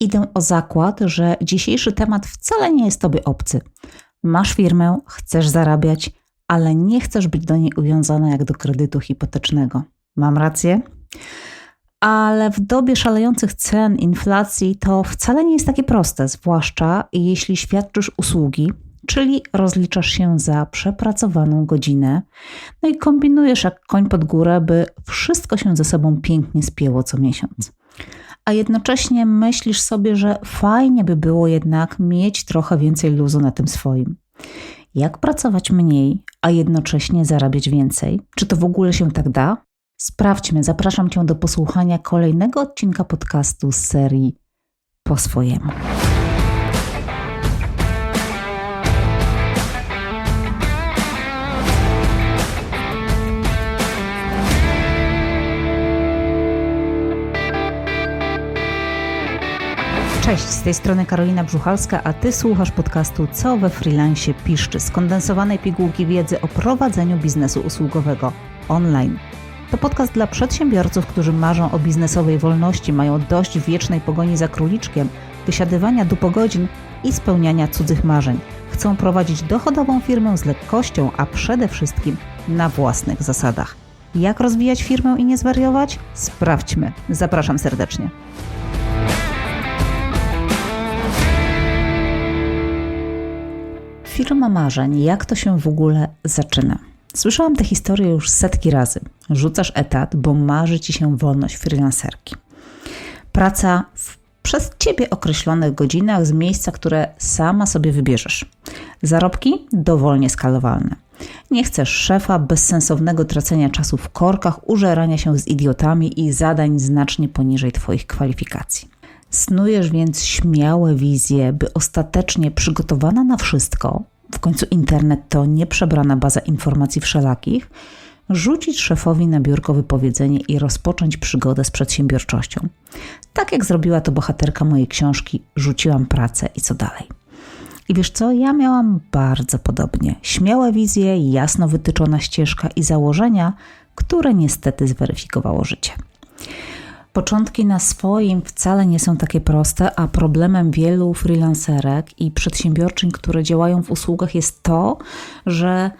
Idę o zakład, że dzisiejszy temat wcale nie jest Tobie obcy. Masz firmę, chcesz zarabiać, ale nie chcesz być do niej uwiązana jak do kredytu hipotecznego. Mam rację? Ale w dobie szalejących cen, inflacji to wcale nie jest takie proste, zwłaszcza jeśli świadczysz usługi, czyli rozliczasz się za przepracowaną godzinę, no i kombinujesz jak koń pod górę, by wszystko się ze sobą pięknie spięło co miesiąc. A jednocześnie myślisz sobie, że fajnie by było jednak mieć trochę więcej luzu na tym swoim. Jak pracować mniej, a jednocześnie zarabiać więcej? Czy to w ogóle się tak da? Sprawdźmy, zapraszam Cię do posłuchania kolejnego odcinka podcastu z serii Po swojemu. Cześć, z tej strony Karolina Brzuchalska, a Ty słuchasz podcastu Co we freelancie piszczy, skondensowanej pigułki wiedzy o prowadzeniu biznesu usługowego online. To podcast dla przedsiębiorców, którzy marzą o biznesowej wolności, mają dość wiecznej pogoni za króliczkiem, wysiadywania dupogodzin i spełniania cudzych marzeń. Chcą prowadzić dochodową firmę z lekkością, a przede wszystkim na własnych zasadach. Jak rozwijać firmę i nie zwariować? Sprawdźmy. Zapraszam serdecznie. Firma marzeń, jak to się w ogóle zaczyna? Słyszałam tę historię już setki razy. Rzucasz etat, bo marzy ci się wolność freelancerki. Praca w przez ciebie określonych godzinach z miejsca, które sama sobie wybierzesz. Zarobki dowolnie skalowalne. Nie chcesz szefa, bezsensownego tracenia czasu w korkach, użerania się z idiotami i zadań znacznie poniżej Twoich kwalifikacji. Snujesz więc śmiałe wizje, by ostatecznie przygotowana na wszystko, w końcu internet to nieprzebrana baza informacji wszelakich, rzucić szefowi na biurko wypowiedzenie i rozpocząć przygodę z przedsiębiorczością. Tak jak zrobiła to bohaterka mojej książki Rzuciłam pracę i co dalej. I wiesz co, ja miałam bardzo podobnie. Śmiałe wizje, jasno wytyczona ścieżka i założenia, które niestety zweryfikowało życie. Początki na swoim wcale nie są takie proste, a problemem wielu freelancerek i przedsiębiorczyń, które działają w usługach, jest to, że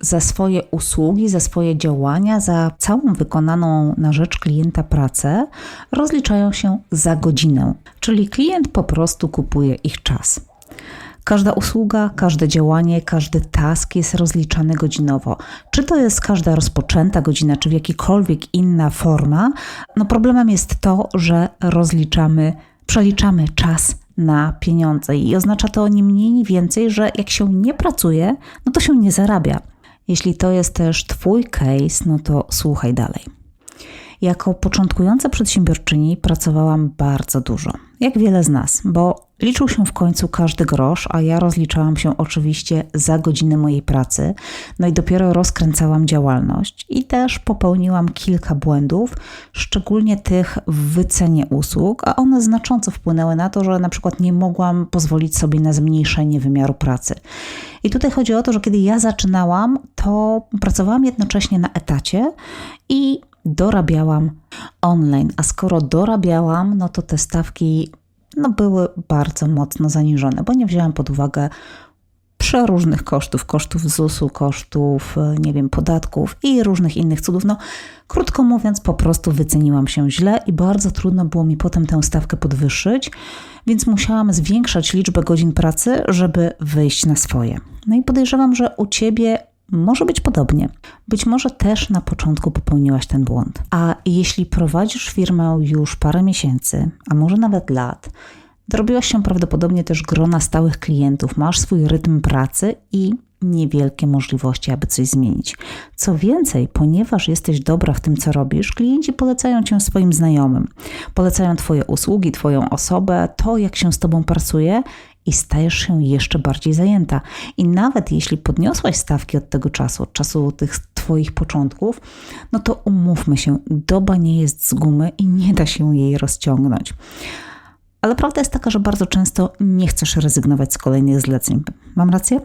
za swoje usługi, za swoje działania, za całą wykonaną na rzecz klienta pracę rozliczają się za godzinę, czyli klient po prostu kupuje ich czas. Każda usługa, każde działanie, każdy task jest rozliczany godzinowo. Czy to jest każda rozpoczęta godzina, czy w jakikolwiek inna forma, no problemem jest to, że rozliczamy, przeliczamy czas na pieniądze i oznacza to ni mniej, ni więcej, że jak się nie pracuje, no to się nie zarabia. Jeśli to jest też Twój case, no to słuchaj dalej. Jako początkująca przedsiębiorczyni pracowałam bardzo dużo, jak wiele z nas, bo liczył się w końcu każdy grosz, a ja rozliczałam się oczywiście za godziny mojej pracy, no i dopiero rozkręcałam działalność i też popełniłam kilka błędów, szczególnie tych w wycenie usług, a one znacząco wpłynęły na to, że na przykład nie mogłam pozwolić sobie na zmniejszenie wymiaru pracy. I tutaj chodzi o to, że kiedy ja zaczynałam, to pracowałam jednocześnie na etacie i dorabiałam online. A skoro dorabiałam, no to te stawki no, były bardzo mocno zaniżone, bo nie wzięłam pod uwagę przeróżnych kosztów, kosztów ZUS-u, kosztów, nie wiem, podatków i różnych innych cudów. No, krótko mówiąc, po prostu wyceniłam się źle i bardzo trudno było mi potem tę stawkę podwyższyć, więc musiałam zwiększać liczbę godzin pracy, żeby wyjść na swoje. No i podejrzewam, że u ciebie może być podobnie. Być może też na początku popełniłaś ten błąd. A jeśli prowadzisz firmę już parę miesięcy, a może nawet lat, dorobiłaś się prawdopodobnie też grona stałych klientów, masz swój rytm pracy i niewielkie możliwości, aby coś zmienić. Co więcej, ponieważ jesteś dobra w tym, co robisz, klienci polecają cię swoim znajomym, polecają Twoje usługi, Twoją osobę, to jak się z Tobą pracuje i stajesz się jeszcze bardziej zajęta. I nawet jeśli podniosłaś stawki od tego czasu, od czasu tych Twoich początków, no to umówmy się, doba nie jest z gumy i nie da się jej rozciągnąć. Ale prawda jest taka, że bardzo często nie chcesz rezygnować z kolejnych zleceń. Mam rację?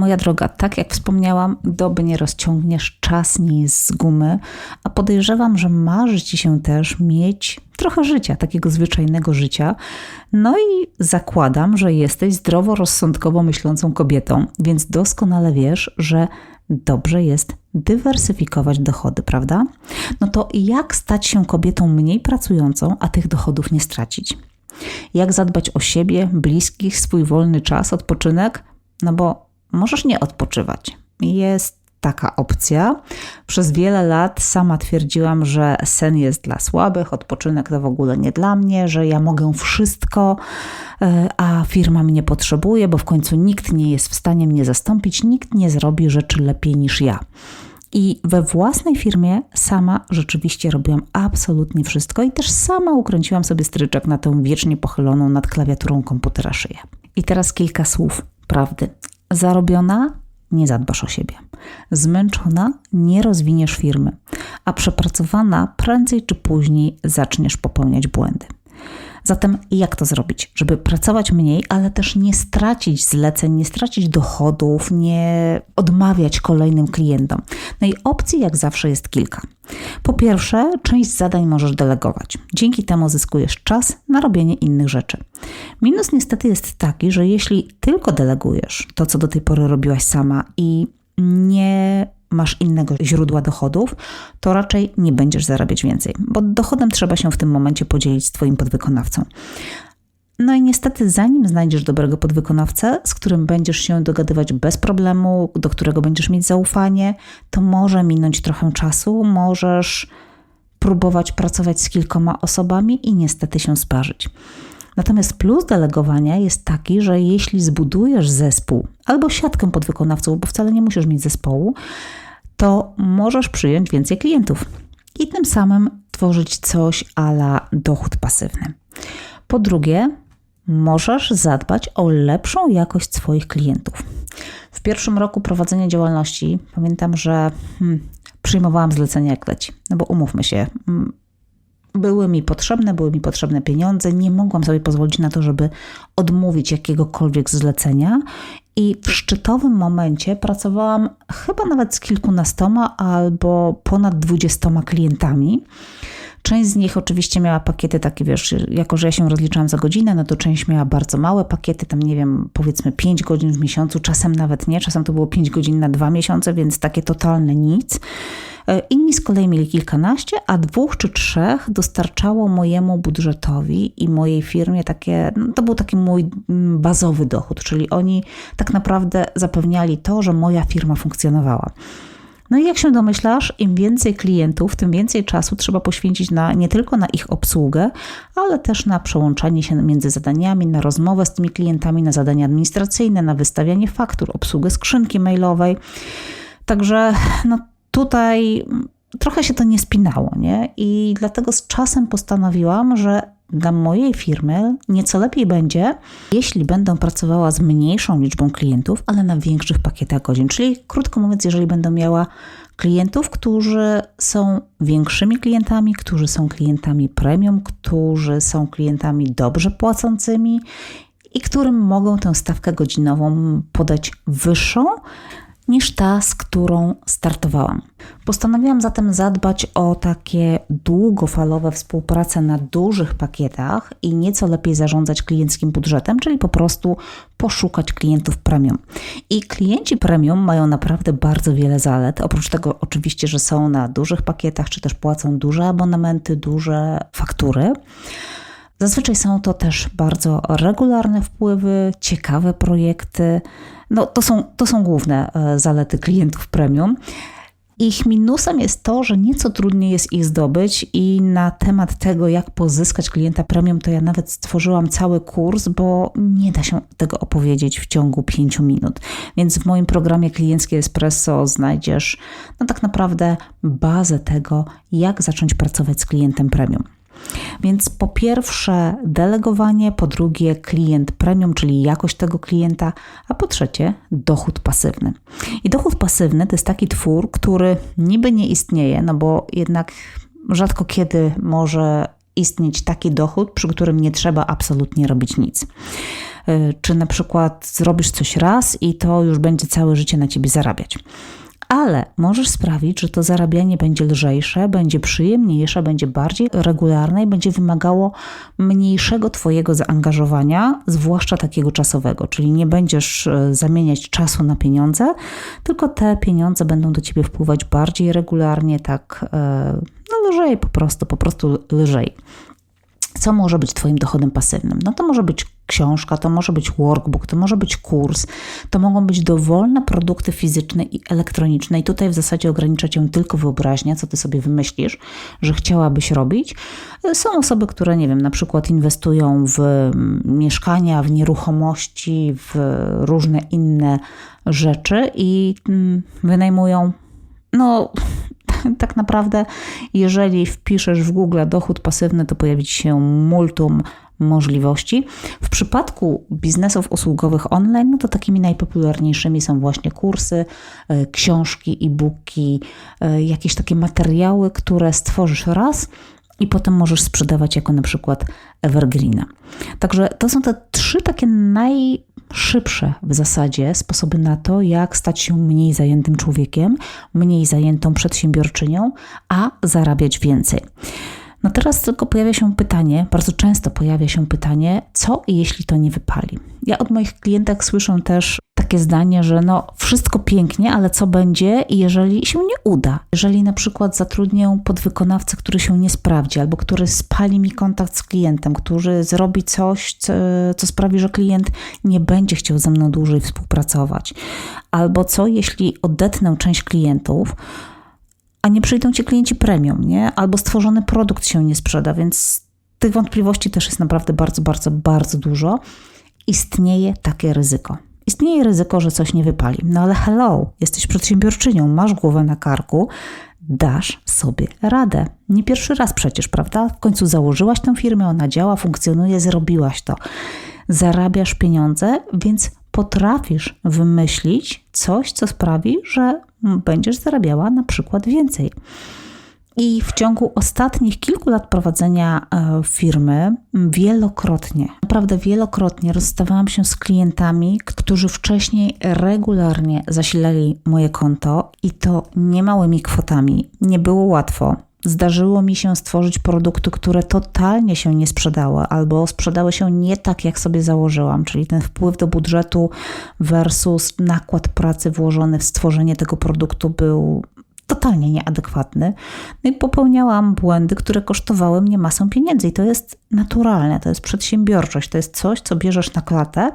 Moja droga, tak jak wspomniałam, doby nie rozciągniesz, czas nie jest z gumy, a podejrzewam, że marzy ci się też mieć trochę życia, takiego zwyczajnego życia. No i zakładam, że jesteś zdroworozsądkowo myślącą kobietą, więc doskonale wiesz, że dobrze jest dywersyfikować dochody, prawda? No to jak stać się kobietą mniej pracującą, a tych dochodów nie stracić? Jak zadbać o siebie, bliskich, swój wolny czas, odpoczynek? No bo możesz nie odpoczywać. Jest taka opcja. Przez wiele lat sama twierdziłam, że sen jest dla słabych, odpoczynek to w ogóle nie dla mnie, że ja mogę wszystko, e, a firma mnie potrzebuje, bo w końcu nikt nie jest w stanie mnie zastąpić, nikt nie zrobi rzeczy lepiej niż ja. I we własnej firmie sama rzeczywiście robiłam absolutnie wszystko i też sama ukręciłam sobie stryczek na tę wiecznie pochyloną nad klawiaturą komputera szyję. I teraz kilka słów prawdy. Zarobiona nie zadbasz o siebie. Zmęczona nie rozwiniesz firmy, a przepracowana prędzej czy później zaczniesz popełniać błędy. Zatem jak to zrobić? Żeby pracować mniej, ale też nie stracić zleceń, nie stracić dochodów, nie odmawiać kolejnym klientom. No i opcji jak zawsze jest kilka. Po pierwsze, część zadań możesz delegować. Dzięki temu zyskujesz czas na robienie innych rzeczy. Minus niestety jest taki, że jeśli tylko delegujesz to, co do tej pory robiłaś sama i nie masz innego źródła dochodów, to raczej nie będziesz zarabiać więcej, bo dochodem trzeba się w tym momencie podzielić z Twoim podwykonawcą. No i niestety, zanim znajdziesz dobrego podwykonawcę, z którym będziesz się dogadywać bez problemu, do którego będziesz mieć zaufanie, to może minąć trochę czasu, możesz próbować pracować z kilkoma osobami i niestety się sparzyć. Natomiast plus delegowania jest taki, że jeśli zbudujesz zespół albo siatkę podwykonawców, bo wcale nie musisz mieć zespołu, to możesz przyjąć więcej klientów i tym samym tworzyć coś ala dochód pasywny. Po drugie, możesz zadbać o lepszą jakość swoich klientów. W pierwszym roku prowadzenia działalności pamiętam, że hmm, przyjmowałam zlecenia jak leci. No bo umówmy się, hmm, były mi potrzebne, były mi potrzebne pieniądze, nie mogłam sobie pozwolić na to, żeby odmówić jakiegokolwiek zlecenia. I w szczytowym momencie pracowałam chyba nawet z kilkunastoma albo ponad dwudziestoma klientami. Część z nich oczywiście miała pakiety takie, wiesz, jako że ja się rozliczałam za godzinę, no to część miała bardzo małe pakiety, tam nie wiem, powiedzmy 5 godzin w miesiącu, czasem nawet nie, czasem to było 5 godzin na dwa miesiące, więc takie totalne nic. E, inni z kolei mieli kilkanaście, a dwóch czy trzech dostarczało mojemu budżetowi i mojej firmie takie, no to był taki mój mm, bazowy dochód, czyli oni tak naprawdę zapewniali to, że moja firma funkcjonowała. No i jak się domyślasz, im więcej klientów, tym więcej czasu trzeba poświęcić na, nie tylko na ich obsługę, ale też na przełączanie się między zadaniami, na rozmowę z tymi klientami, na zadania administracyjne, na wystawianie faktur, obsługę skrzynki mailowej. Także no, tutaj trochę się to nie spinało, nie? I dlatego z czasem postanowiłam, że dla mojej firmy nieco lepiej będzie, jeśli będę pracowała z mniejszą liczbą klientów, ale na większych pakietach godzin. Czyli krótko mówiąc, jeżeli będę miała klientów, którzy są większymi klientami, którzy są klientami premium, którzy są klientami dobrze płacącymi i którym mogą tę stawkę godzinową podać wyższą, niż ta, z którą startowałam. Postanowiłam zatem zadbać o takie długofalowe współprace na dużych pakietach i nieco lepiej zarządzać klienckim budżetem, czyli po prostu poszukać klientów premium. I klienci premium mają naprawdę bardzo wiele zalet. Oprócz tego, oczywiście, że są na dużych pakietach, czy też płacą duże abonamenty, duże faktury. Zazwyczaj są to też bardzo regularne wpływy, ciekawe projekty. No, to, są, to są główne e, zalety klientów premium. Ich minusem jest to, że nieco trudniej jest ich zdobyć, i na temat tego, jak pozyskać klienta premium, to ja nawet stworzyłam cały kurs, bo nie da się tego opowiedzieć w ciągu pięciu minut. Więc w moim programie Klienckie Espresso znajdziesz no tak naprawdę bazę tego, jak zacząć pracować z klientem premium. Więc po pierwsze delegowanie, po drugie klient premium, czyli jakość tego klienta, a po trzecie dochód pasywny. I dochód pasywny to jest taki twór, który niby nie istnieje, no bo jednak rzadko kiedy może istnieć taki dochód, przy którym nie trzeba absolutnie robić nic. czy na przykład zrobisz coś raz i to już będzie całe życie na ciebie zarabiać ale możesz sprawić, że to zarabianie będzie lżejsze, będzie przyjemniejsze, będzie bardziej regularne i będzie wymagało mniejszego Twojego zaangażowania, zwłaszcza takiego czasowego, czyli nie będziesz e, zamieniać czasu na pieniądze, tylko te pieniądze będą do Ciebie wpływać bardziej regularnie, tak e, no lżej po prostu, po prostu lżej. Co może być Twoim dochodem pasywnym? No to może być książka, to może być workbook, to może być kurs, to mogą być dowolne produkty fizyczne i elektroniczne. I tutaj w zasadzie ogranicza cię tylko wyobraźnia, co ty sobie wymyślisz, że chciałabyś robić. Są osoby, które, nie wiem, na przykład inwestują w mieszkania, w nieruchomości, w różne inne rzeczy i mm, wynajmują no, tak naprawdę, jeżeli wpiszesz w Google dochód pasywny, to pojawi się multum możliwości. W przypadku biznesów usługowych online, no to takimi najpopularniejszymi są właśnie kursy, e, książki, e-booki, e, jakieś takie materiały, które stworzysz raz i potem możesz sprzedawać jako na przykład evergreena. Także to są te trzy takie najszybsze w zasadzie sposoby na to, jak stać się mniej zajętym człowiekiem, mniej zajętą przedsiębiorczynią, a zarabiać więcej. No teraz tylko pojawia się pytanie, bardzo często pojawia się pytanie, co jeśli to nie wypali? Ja od moich klientek słyszę też takie zdanie, że no wszystko pięknie, ale co będzie, jeżeli się nie uda? Jeżeli na przykład zatrudnię podwykonawcę, który się nie sprawdzi, albo który spali mi kontakt z klientem, który zrobi coś, co, co sprawi, że klient nie będzie chciał ze mną dłużej współpracować, albo co jeśli odetnę część klientów, a nie przyjdą ci klienci premium, nie? Albo stworzony produkt się nie sprzeda, więc tych wątpliwości też jest naprawdę bardzo, bardzo, bardzo dużo. Istnieje takie ryzyko. Istnieje ryzyko, że coś nie wypali. No ale hello, jesteś przedsiębiorczynią, masz głowę na karku, dasz sobie radę. Nie pierwszy raz przecież, prawda? W końcu założyłaś tę firmę, ona działa, funkcjonuje, zrobiłaś to. Zarabiasz pieniądze, więc potrafisz wymyślić coś, co sprawi, że będziesz zarabiała na przykład więcej. I w ciągu ostatnich kilku lat prowadzenia e, firmy wielokrotnie, naprawdę wielokrotnie rozstawałam się z klientami, którzy wcześniej regularnie zasilali moje konto i to niemałymi kwotami. Nie było łatwo. Zdarzyło mi się stworzyć produkty, które totalnie się nie sprzedały, albo sprzedały się nie tak, jak sobie założyłam, czyli ten wpływ do budżetu versus nakład pracy włożony w stworzenie tego produktu był totalnie nieadekwatny. No i popełniałam błędy, które kosztowały mnie masę pieniędzy. I to jest naturalne, to jest przedsiębiorczość, to jest coś, co bierzesz na klatę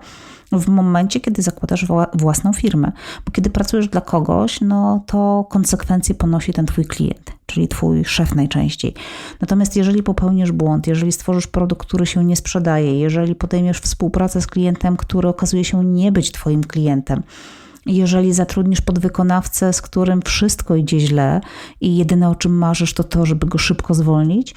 w momencie, kiedy zakładasz własną firmę. Bo kiedy pracujesz dla kogoś, no to konsekwencje ponosi ten twój klient, czyli twój szef najczęściej. Natomiast jeżeli popełnisz błąd, jeżeli stworzysz produkt, który się nie sprzedaje, jeżeli podejmiesz współpracę z klientem, który okazuje się nie być twoim klientem, jeżeli zatrudnisz podwykonawcę, z którym wszystko idzie źle i jedyne o czym marzysz to to, żeby go szybko zwolnić,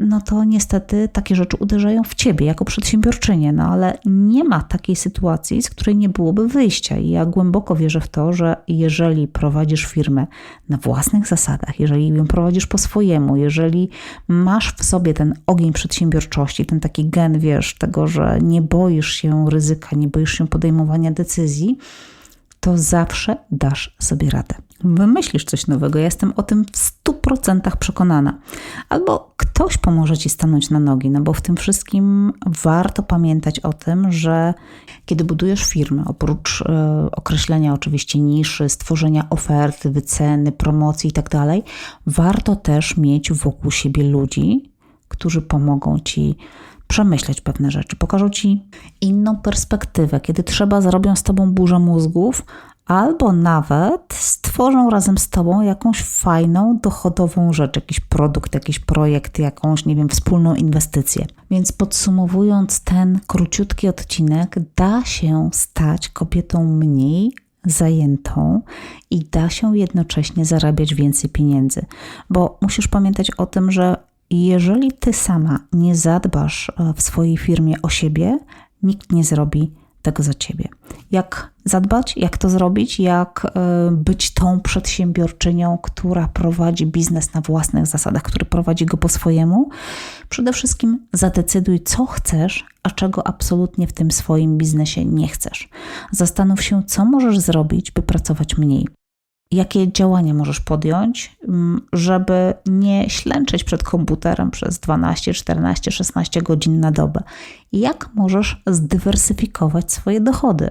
no to niestety takie rzeczy uderzają w ciebie jako przedsiębiorczynię, no ale nie ma takiej sytuacji, z której nie byłoby wyjścia. I ja głęboko wierzę w to, że jeżeli prowadzisz firmę na własnych zasadach, jeżeli ją prowadzisz po swojemu, jeżeli masz w sobie ten ogień przedsiębiorczości, ten taki gen, wiesz, tego, że nie boisz się ryzyka, nie boisz się podejmowania decyzji, to zawsze dasz sobie radę. Wymyślisz coś nowego, ja jestem o tym w 100% przekonana. Albo ktoś pomoże ci stanąć na nogi, no bo w tym wszystkim warto pamiętać o tym, że kiedy budujesz firmę, oprócz e, określenia oczywiście niszy, stworzenia oferty, wyceny, promocji itd., tak warto też mieć wokół siebie ludzi, którzy pomogą ci przemyśleć pewne rzeczy, pokażą ci inną perspektywę, kiedy trzeba, zrobią z tobą burzę mózgów, albo nawet stworzą razem z tobą jakąś fajną, dochodową rzecz, jakiś produkt, jakiś projekt, jakąś, nie wiem, wspólną inwestycję. Więc podsumowując ten króciutki odcinek, da się stać kobietą mniej zajętą i da się jednocześnie zarabiać więcej pieniędzy, bo musisz pamiętać o tym, że jeżeli ty sama nie zadbasz e, w swojej firmie o siebie, nikt nie zrobi tego za ciebie. Jak zadbać, jak to zrobić, jak y, być tą przedsiębiorczynią, która prowadzi biznes na własnych zasadach, który prowadzi go po swojemu. Przede wszystkim zadecyduj, co chcesz, a czego absolutnie w tym swoim biznesie nie chcesz. Zastanów się, co możesz zrobić, by pracować mniej jakie działania możesz podjąć, mm, żeby nie ślęczeć przed komputerem przez 12, 14, 16 godzin na dobę. Jak możesz zdywersyfikować swoje dochody,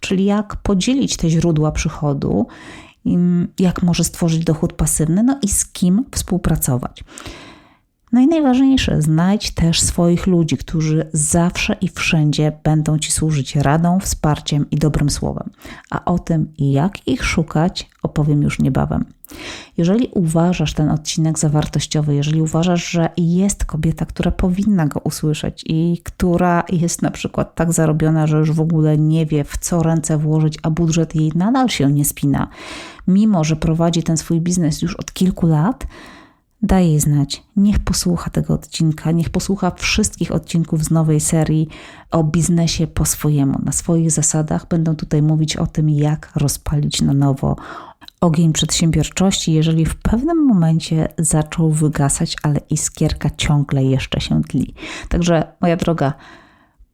czyli jak podzielić te źródła przychodu, jak możesz stworzyć dochód pasywny, no i z kim współpracować. No i najważniejsze, znajdź też swoich ludzi, którzy zawsze i wszędzie będą Ci służyć radą, wsparciem i dobrym słowem. A o tym, jak ich szukać, opowiem już niebawem. Jeżeli uważasz ten odcinek za wartościowy, jeżeli uważasz, że jest kobieta, która powinna go usłyszeć i która jest na przykład tak zarobiona, że już w ogóle nie wie, w co ręce włożyć, a budżet jej nadal się nie spina, mimo że prowadzi ten swój biznes już od kilku lat, daj jej znać. Niech posłucha tego odcinka, niech posłucha wszystkich odcinków z nowej serii o biznesie po swojemu, na swoich zasadach. Będą tutaj mówić o tym, jak rozpalić na nowo ogień przedsiębiorczości, jeżeli w pewnym momencie zaczął wygasać, ale iskierka ciągle jeszcze się tli. Także, moja droga,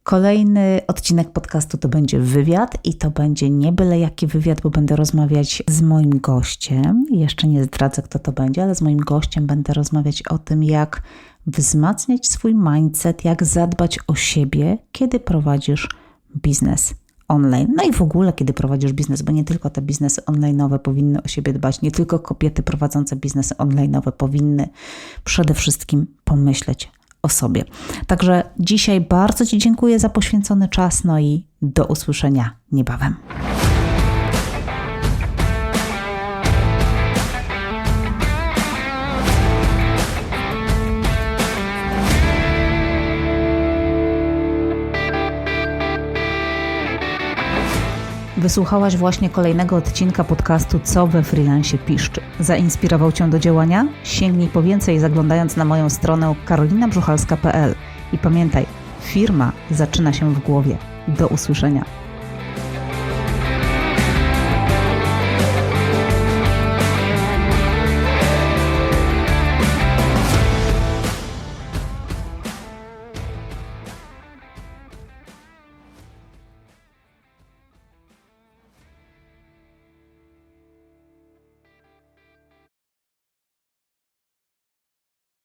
Kolejny odcinek podcastu to będzie wywiad i to będzie nie byle jaki wywiad, bo będę rozmawiać z moim gościem. Jeszcze nie zdradzę, kto to będzie, ale z moim gościem będę rozmawiać o tym, jak wzmacniać swój mindset, jak zadbać o siebie, kiedy prowadzisz biznes online. No i w ogóle, kiedy prowadzisz biznes, bo nie tylko te biznesy online'owe powinny o siebie dbać, nie tylko kobiety prowadzące biznesy online'owe powinny przede wszystkim pomyśleć o sobie. Także dzisiaj bardzo Ci dziękuję za poświęcony czas, no i do usłyszenia niebawem. Wysłuchałaś właśnie kolejnego odcinka podcastu Co we freelancie piszczy. Zainspirował Cię do działania? Sięgnij po więcej zaglądając na moją stronę karolinabrzuchalska.pl i pamiętaj, firma zaczyna się w głowie. Do usłyszenia.